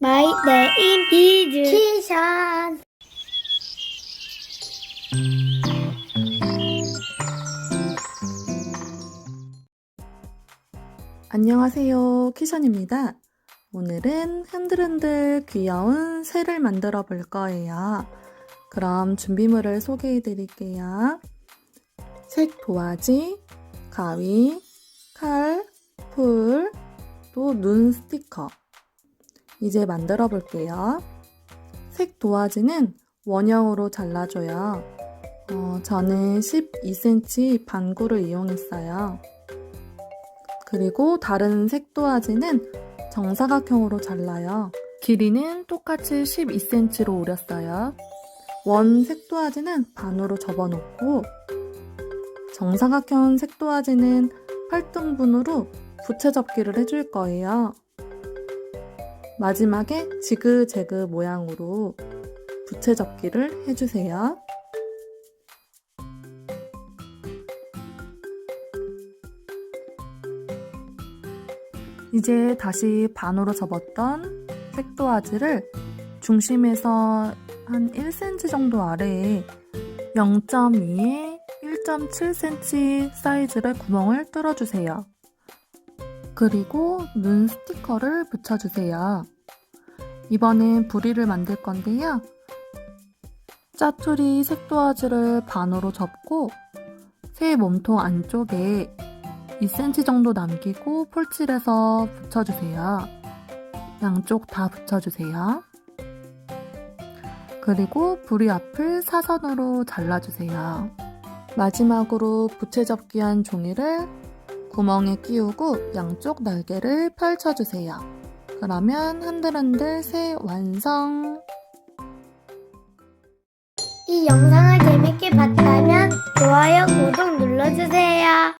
My name is 키션. 안녕하세요. 키션입니다. 오늘은 흔들흔들 귀여운 새를 만들어 볼 거예요. 그럼 준비물을 소개해 드릴게요. 색 도화지, 가위, 칼, 풀, 또 눈 스티커. 이제 만들어 볼게요. 색 도화지는 원형으로 잘라줘요. 어, 저는 12cm 반구를 이용했어요. 그리고 다른 색 도화지는 정사각형으로 잘라요. 길이는 똑같이 12cm로 오렸어요. 원 색도화지는 반으로 접어놓고 정사각형 색도화지는 8등분으로 부채 접기를 해줄 거예요. 마지막에 지그재그 모양으로 부채 접기를 해주세요. 이제 다시 반으로 접었던 색도화지를 중심에서 한 1cm 정도 아래에 0.2에 1.7cm 사이즈의 구멍을 뚫어주세요. 그리고 눈 스티커를 붙여주세요. 이번엔 부리를 만들 건데요. 짜투리 색도화지를 반으로 접고 새 몸통 안쪽에 2cm 정도 남기고 폴칠해서 붙여주세요. 양쪽 다 붙여주세요. 그리고 부리 앞을 사선으로 잘라주세요. 마지막으로 부채 접기한 종이를 구멍에 끼우고 양쪽 날개를 펼쳐주세요. 그러면 한들한들 새 완성! 이 영상을 재밌게 봤다면 좋아요, 구독 눌러주세요.